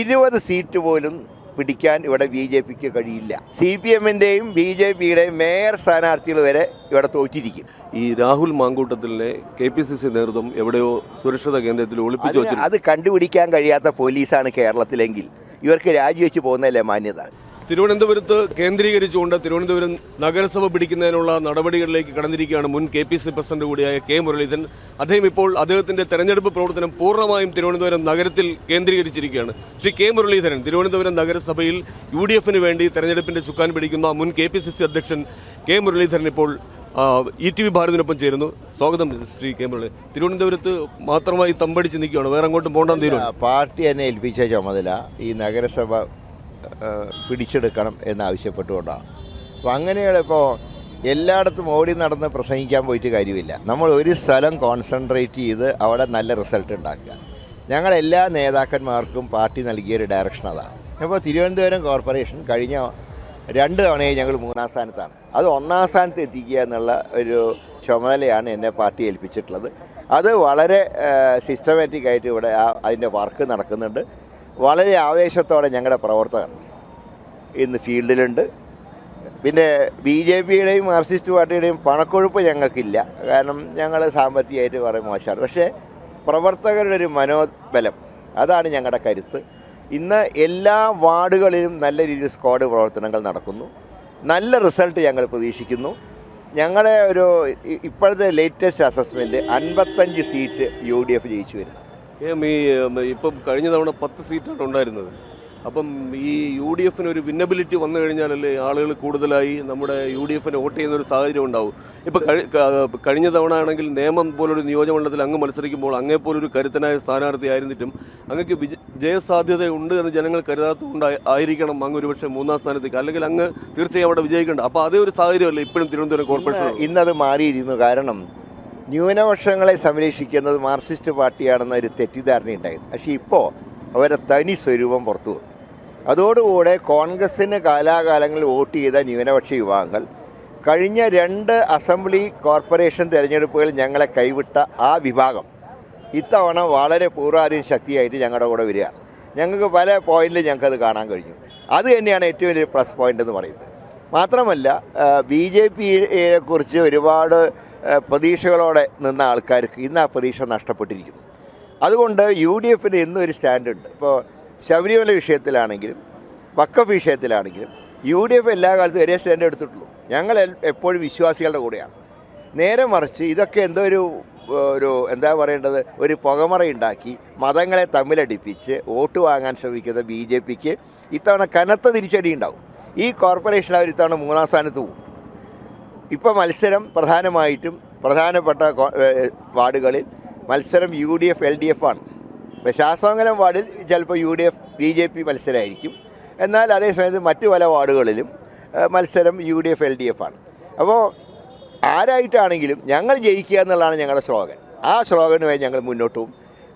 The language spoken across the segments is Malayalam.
ഇരുപത് സീറ്റ് പോലും പിടിക്കാൻ ഇവിടെ ബി ജെ പിക്ക് കഴിയില്ല. സി പി എമ്മിന്റെയും ബി ജെ പിയുടെയും മേയർ സ്ഥാനാർത്ഥികൾ വരെ ഇവിടെ തോറ്റിരിക്കും. ഈ രാഹുൽ മാങ്കൂട്ടത്തിലെ കെ പി സി സി നേതൃത്വം എവിടെയോ സുരക്ഷിത കേന്ദ്രത്തിൽ ഒളിപ്പിച്ചു അത് കണ്ടുപിടിക്കാൻ കഴിയാത്ത പോലീസാണ് കേരളത്തിലെങ്കിൽ. ഇവർക്ക് രാജിവെച്ച് പോകുന്നതല്ലേ മാന്യത. തിരുവനന്തപുരത്ത് കേന്ദ്രീകരിച്ചുകൊണ്ട് തിരുവനന്തപുരം നഗരസഭ പിടിക്കുന്നതിനുള്ള നടപടികളിലേക്ക് കടന്നിരിക്കുകയാണ് മുൻ കെ പി സി പ്രസിഡന്റ് കൂടിയായ കെ മുരളീധരൻ. അദ്ദേഹം ഇപ്പോൾ അദ്ദേഹത്തിന്റെ തെരഞ്ഞെടുപ്പ് പ്രവർത്തനം പൂർണമായും തിരുവനന്തപുരം നഗരത്തിൽ കേന്ദ്രീകരിച്ചിരിക്കുകയാണ്. ശ്രീ കെ മുരളീധരൻ തിരുവനന്തപുരം നഗരസഭയിൽ യു ഡി എഫിന് വേണ്ടി തെരഞ്ഞെടുപ്പിന്റെ ചുക്കാൻ പിടിക്കുന്ന മുൻ കെ പി സി സി അധ്യക്ഷൻ കെ മുരളീധരൻ ഇപ്പോൾ ഇ ടി വി ഭാരതിനൊപ്പം ചേരുന്നു. സ്വാഗതം ശ്രീ കെ മുരളി. തിരുവനന്തപുരത്ത് മാത്രമായി തമ്പടിച്ച് നിൽക്കുകയാണ്. വേറെ അങ്ങോട്ടും പോകേണ്ട പാർട്ടി എന്നെ ഏൽപ്പിച്ച ചുമതല ഈ നഗരസഭ പിടിച്ചെടുക്കണം എന്നാവശ്യപ്പെട്ടുകൊണ്ടാണ്. അപ്പോൾ അങ്ങനെയുള്ള ഇപ്പോൾ എല്ലായിടത്തും ഓടി നടന്ന് പ്രസംഗിക്കാൻ പോയിട്ട് കാര്യമില്ല. നമ്മൾ ഒരു സ്ഥലം കോൺസെൻട്രേറ്റ് ചെയ്ത് അവിടെ നല്ല റിസൾട്ട് ഉണ്ടാക്കുക. ഞങ്ങളെല്ലാ നേതാക്കന്മാർക്കും പാർട്ടി നൽകിയൊരു ഡയറക്ഷൻ അതാണ്. അപ്പോൾ തിരുവനന്തപുരം കോർപ്പറേഷൻ കഴിഞ്ഞ രണ്ട് തവണയും ഞങ്ങൾ മൂന്നാം സ്ഥാനത്താണ്. അത് ഒന്നാം സ്ഥാനത്ത് എത്തിക്കുക എന്നുള്ള ഒരു ചുമതലയാണ് എന്നെ പാർട്ടി ഏൽപ്പിച്ചിട്ടുള്ളത്. അത് വളരെ സിസ്റ്റമാറ്റിക്കായിട്ട് ഇവിടെ അതിന്റെ വർക്ക് നടക്കുന്നുണ്ട്. വളരെ ആവേശത്തോടെ ഞങ്ങളുടെ പ്രവർത്തകർ ഇന്ന് ഫീൽഡിലുണ്ട്. പിന്നെ ബി ജെ പിയുടെയും മാർക്സിസ്റ്റ് പാർട്ടിയുടെയും പണക്കൊഴുപ്പ് ഞങ്ങൾക്കില്ല. കാരണം ഞങ്ങൾ സാമ്പത്തികമായിട്ട് കുറേ മോശമാണ്. പക്ഷേ പ്രവർത്തകരുടെ ഒരു മനോബലം അതാണ് ഞങ്ങളുടെ കരുത്ത്. ഇന്ന് എല്ലാ വാർഡുകളിലും നല്ല രീതിയിൽ സ്ക്വാഡ് പ്രവർത്തനങ്ങൾ നടക്കുന്നു. നല്ല റിസൾട്ട് ഞങ്ങൾ പ്രതീക്ഷിക്കുന്നു. ഞങ്ങളുടെ ഒരു ഇപ്പോഴത്തെ ലേറ്റസ്റ്റ് അസസ്മെന്റ് അൻപത്തഞ്ച് സീറ്റ് യു ഡി എഫ് ജയിച്ചു വരുന്നു. ഈ ഇപ്പം കഴിഞ്ഞ തവണ പത്ത് സീറ്റാണ് ഉണ്ടായിരുന്നത്. അപ്പം ഈ യു ഡി എഫിന് ഒരു വിന്നബിലിറ്റി വന്നു കഴിഞ്ഞാലല്ലേ ആളുകൾ കൂടുതലായി നമ്മുടെ യു ഡി എഫിന് വോട്ട് ചെയ്യുന്ന ഒരു സാഹചര്യം ഉണ്ടാവും. ഇപ്പം കഴിഞ്ഞ തവണ ആണെങ്കിൽ നിയമം പോലൊരു നിയോജകമണ്ഡലത്തിൽ അങ്ങ് മത്സരിക്കുമ്പോൾ അങ്ങേ പോലൊരു കരുത്തനായ സ്ഥാനാർത്ഥി ആയിരുന്നിട്ടും അങ്ങക്ക് വിജ ജയസാധ്യത ഉണ്ട് എന്ന് ജനങ്ങൾ കരുതാത്തതുകൊണ്ട് ആയി- ആയിരിക്കണം അങ്ങ് ഒരുപക്ഷെ മൂന്നാം സ്ഥാനത്തേക്ക്. അല്ലെങ്കിൽ അങ്ങ് തീർച്ചയായും അവിടെ വിജയിക്കേണ്ട. അപ്പോൾ അതേ ഒരു സാഹചര്യമല്ലേ ഇപ്പോഴും തിരുവനന്തപുരം കോർപ്പറേഷൻ ഇന്ന് ഇന്നത് മാറിയിരുന്നു കാരണം ന്യൂനപക്ഷങ്ങളെ സംരക്ഷിക്കുന്നത് മാർക്സിസ്റ്റ് പാർട്ടിയാണെന്ന ഒരു തെറ്റിദ്ധാരണയുണ്ടായിരുന്നു. പക്ഷേ ഇപ്പോൾ അവരുടെ തനി സ്വരൂപം പുറത്തു വന്നു. അതോടുകൂടെ കോൺഗ്രസിന് കാലാകാലങ്ങളിൽ വോട്ട് ചെയ്ത ന്യൂനപക്ഷ യുവാക്കൾ കഴിഞ്ഞ രണ്ട് അസംബ്ലി കോർപ്പറേഷൻ തിരഞ്ഞെടുപ്പുകളിൽ ഞങ്ങളെ കൈവിട്ട ആ വിഭാഗം ഇത്തവണ വളരെ പൂർവാധീന ശക്തിയായിട്ട് ഞങ്ങളുടെ കൂടെ വരികയാണ്. ഞങ്ങൾക്ക് പല പോയിന്റിൽ ഞങ്ങൾക്കത് കാണാൻ കഴിഞ്ഞു. അത് തന്നെയാണ് ഏറ്റവും വലിയ പ്ലസ് പോയിന്റ് എന്ന് പറയുന്നത്. മാത്രമല്ല ബി ജെ പിയെ കുറിച്ച് ഒരുപാട് പ്രതീക്ഷകളോടെ നിന്ന ആൾക്കാർക്ക് ഇന്ന് ആ പ്രതീക്ഷ നഷ്ടപ്പെട്ടിരിക്കുന്നു. അതുകൊണ്ട് യു ഡി എഫിന് ഇന്നും ഒരു സ്റ്റാൻഡുണ്ട്. ഇപ്പോൾ ശബരിമല വിഷയത്തിലാണെങ്കിലും വക്കഫ് വിഷയത്തിലാണെങ്കിലും യു ഡി എഫ് എല്ലാ കാലത്തും ഒരേ സ്റ്റാൻഡ് എടുത്തിട്ടുള്ളൂ. ഞങ്ങൾ എപ്പോഴും വിശ്വാസികളുടെ കൂടെയാണ്. നേരെ മറിച്ച് ഇതൊക്കെ എന്തോ ഒരു ഒരു എന്താ പറയേണ്ടത്? ഒരു പുകമറയുണ്ടാക്കി മതങ്ങളെ തമ്മിലടിപ്പിച്ച് വോട്ട് വാങ്ങാൻ ശ്രമിക്കുന്ന ബി ജെ പിക്ക് ഇത്തവണ കനത്ത തിരിച്ചടി ഉണ്ടാവും. ഈ കോർപ്പറേഷൻ അവർ ഇത്തവണ മൂന്നാം സ്ഥാനത്ത് പോകും. ഇപ്പോൾ മത്സരം പ്രധാനമായിട്ടും പ്രധാനപ്പെട്ട വാർഡുകളിൽ മത്സരം U D F L D F ആണ്. ഇപ്പോൾ ശാസ്താമംഗലം വാർഡിൽ ചിലപ്പോൾ U D F B J P മത്സരമായിരിക്കും. എന്നാൽ അതേസമയത്ത് മറ്റു പല വാർഡുകളിലും മത്സരം U D F L D F ആണ്. അപ്പോൾ ആരായിട്ടാണെങ്കിലും ഞങ്ങൾ ജയിക്കുക എന്നുള്ളതാണ് ഞങ്ങളുടെ സ്ലോഗൻ. ആ സ്ലോഗനുമായി ഞങ്ങൾ മുന്നോട്ട് പോകും.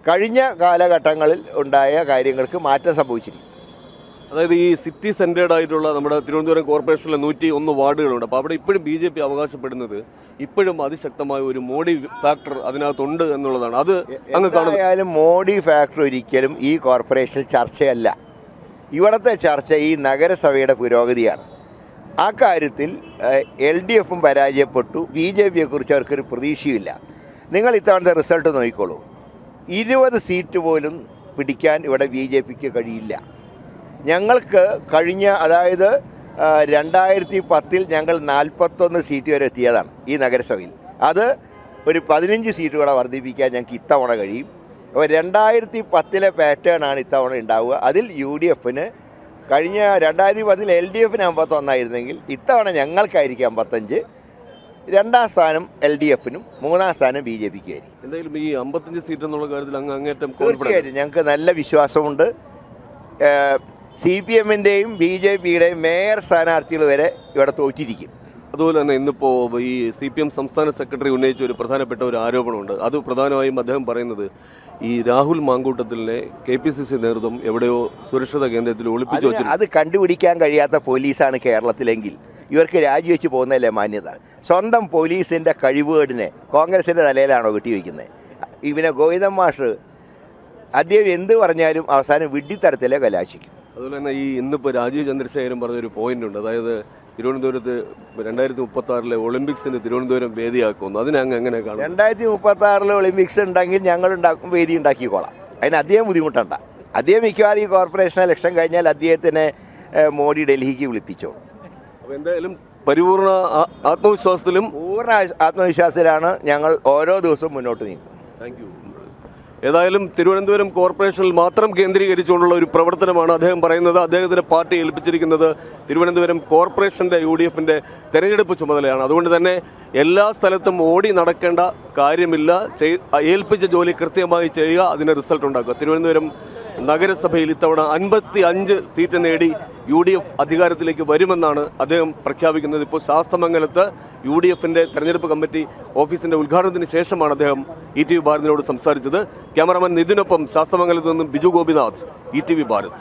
കഴിഞ്ഞ കാലഘട്ടങ്ങളിൽ ഉണ്ടായ കാര്യങ്ങൾക്ക് മാറ്റം സംഭവിച്ചിരിക്കും അതായത് ഈ സിറ്റി സെന്റേഡ് ആയിട്ടുള്ള നമ്മുടെ തിരുവനന്തപുരം കോർപ്പറേഷനിലെ നൂറ്റി ഒന്ന് വാർഡുകളുണ്ട്. അപ്പോൾ അവിടെ ഇപ്പോഴും ബി ജെ പി അവകാശപ്പെടുന്നത് ഇപ്പോഴും അതിശക്തമായ ഒരു മോഡി ഫാക്ടർ അതിനകത്തുണ്ട് എന്നുള്ളതാണ്. അത് അങ്ങ് കാണുന്നു. മോഡി ഫാക്ടർ ഒരിക്കലും ഈ കോർപ്പറേഷനിൽ ചർച്ചയല്ല. ഇവിടുത്തെ ചർച്ച ഈ നഗരസഭയുടെ പുരോഗതിയാണ്. ആ കാര്യത്തിൽ എൽ ഡി എഫും പരാജയപ്പെട്ടു. ബി ജെ പിയെ കുറിച്ച് അവർക്കൊരു പ്രതീക്ഷയില്ല നിങ്ങൾ ഇത്തവണത്തെ റിസൾട്ട് നോക്കിക്കോളൂ. ഇരുപത് സീറ്റ് പോലും പിടിക്കാൻ ഇവിടെ ബി ജെ പിക്ക് കഴിയില്ല. ഞങ്ങൾക്ക് കഴിഞ്ഞ അതായത് രണ്ടായിരത്തി പത്തിൽ ഞങ്ങൾ നാൽപ്പത്തൊന്ന് സീറ്റ് വരെ എത്തിയതാണ് ഈ നഗരസഭയിൽ. അത് ഒരു പതിനഞ്ച് സീറ്റുകളെ വർദ്ധിപ്പിക്കാൻ ഞങ്ങൾക്ക് ഇത്തവണ കഴിയും. അപ്പോൾ രണ്ടായിരത്തി പത്തിലെ പാറ്റേൺ ആണ് ഇത്തവണ ഉണ്ടാവുക. അതിൽ യു ഡി എഫിന് കഴിഞ്ഞ രണ്ടായിരത്തി പത്തിൽ എൽ ഡി എഫിന് അമ്പത്തൊന്നായിരുന്നെങ്കിൽ ഇത്തവണ ഞങ്ങൾക്കായിരിക്കും അമ്പത്തഞ്ച്. രണ്ടാം സ്ഥാനം എൽ ഡി എഫിനും മൂന്നാം സ്ഥാനം ബി ജെ പിക്ക് ആയിരിക്കും. എന്തായാലും ഈ അമ്പത്തഞ്ച് സീറ്റ് എന്നുള്ള കാര്യത്തിൽ അങ്ങ് അങ്ങേറ്റം തീർച്ചയായിട്ടും ഞങ്ങൾക്ക് നല്ല വിശ്വാസമുണ്ട്. സി പി എമ്മിന്റെയും ബി ജെ പിയുടെയും മേയർ സ്ഥാനാർത്ഥികൾ വരെ ഇവിടെ തോറ്റിരിക്കും. അതുപോലെ തന്നെ ഇന്നിപ്പോൾ ഈ സി പി എം സംസ്ഥാന സെക്രട്ടറി ഉന്നയിച്ച ഒരു പ്രധാനപ്പെട്ട ഒരു ആരോപണമുണ്ട്. അത് പ്രധാനമായും അദ്ദേഹം പറയുന്നത് ഈ രാഹുൽ മാങ്കൂട്ടത്തിലെ കെ പി സി സി നേതൃത്വം എവിടെയോ സുരക്ഷിത കേന്ദ്രത്തിൽ ഒളിപ്പിച്ചു വെച്ചു അത് കണ്ടുപിടിക്കാൻ കഴിയാത്ത പോലീസാണ് കേരളത്തിലെങ്കിൽ ഇവർക്ക് രാജിവെച്ച് പോകുന്നതല്ലേ മാന്യത. സ്വന്തം പോലീസിന്റെ കഴിവുകേടിനെ കോൺഗ്രസിന്റെ തലയിലാണോ കെട്ടിവെക്കുന്നത്? ഇവനെ ഗോവിന്ദൻ മാഷ് അദ്ദേഹം എന്ത് പറഞ്ഞാലും അവസാനം വിഡ്ഢിത്തരത്തിലെ കലാശിക്കും. അതുപോലെ തന്നെ ഈ ഇന്നിപ്പോൾ രാജീവ് ചന്ദ്രശേഖരൻ പറഞ്ഞൊരു പോയിന്റ് ഉണ്ട്. അതായത് തിരുവനന്തപുരത്ത് രണ്ടായിരത്തി മുപ്പത്തി ആറിലെ ഒളിമ്പിക്സിന് തിരുവനന്തപുരം വേദിയാക്കുന്നു. അതിനെ അങ്ങ് എങ്ങനെ കാണും? രണ്ടായിരത്തി മുപ്പത്തി ആറിലെ ഒളിമ്പിക്സ് ഉണ്ടെങ്കിൽ ഞങ്ങൾ ഉണ്ടാക്കും വേദി ഉണ്ടാക്കിക്കോളാം. അതിന് അധികം ബുദ്ധിമുട്ടണ്ട. അദ്ദേഹം മിക്കവാറും ഈ കോർപ്പറേഷൻ ഇലക്ഷൻ കഴിഞ്ഞാൽ അദ്ദേഹത്തിനെ മോഡി ഡൽഹിക്ക് വിളിപ്പിച്ചോ അപ്പോൾ എന്തായാലും പരിപൂർണ ആത്മവിശ്വാസത്തിലും പൂർണ ആത്മവിശ്വാസത്തിലാണ് ഞങ്ങൾ ഓരോ ദിവസവും മുന്നോട്ട് നീങ്ങും താങ്ക് ഏതായാലും തിരുവനന്തപുരം കോർപ്പറേഷനിൽ മാത്രം കേന്ദ്രീകരിച്ചുകൊണ്ടുള്ള ഒരു പ്രവർത്തനമാണ് അദ്ദേഹം പറയുന്നത്. അദ്ദേഹത്തിന്റെ പാർട്ടി ഏൽപ്പിച്ചിരിക്കുന്നത് തിരുവനന്തപുരം കോർപ്പറേഷന്റെ യു ഡി എഫിന്റെ തെരഞ്ഞെടുപ്പ് ചുമതലയാണ്. അതുകൊണ്ട് തന്നെ എല്ലാ സ്ഥലത്തും ഓടി നടക്കേണ്ട കാര്യമില്ല. ഏൽപ്പിച്ച ജോലി കൃത്യമായി ചെയ്യുക അതിന് റിസൾട്ട് ഉണ്ടാക്കുക. തിരുവനന്തപുരം നഗരസഭയിൽ ഇത്തവണ അൻപത്തി അഞ്ച് സീറ്റ് നേടി യു ഡി എഫ് അധികാരത്തിലേക്ക് വരുമെന്നാണ് അദ്ദേഹം പ്രഖ്യാപിക്കുന്നത്. ഇപ്പോൾ ശാസ്തമംഗലത്ത് യു ഡി എഫിന്റെ തെരഞ്ഞെടുപ്പ് കമ്മിറ്റി ഓഫീസിന്റെ ഉദ്ഘാടനത്തിന് ശേഷമാണ് അദ്ദേഹം ഇ ടി വി ഭാരതിനോട് സംസാരിച്ചത്. ക്യാമറാമാൻ നിതിനൊപ്പം ശാസ്തമംഗലത്ത് നിന്നും Biju Gopinath E T V Bharat.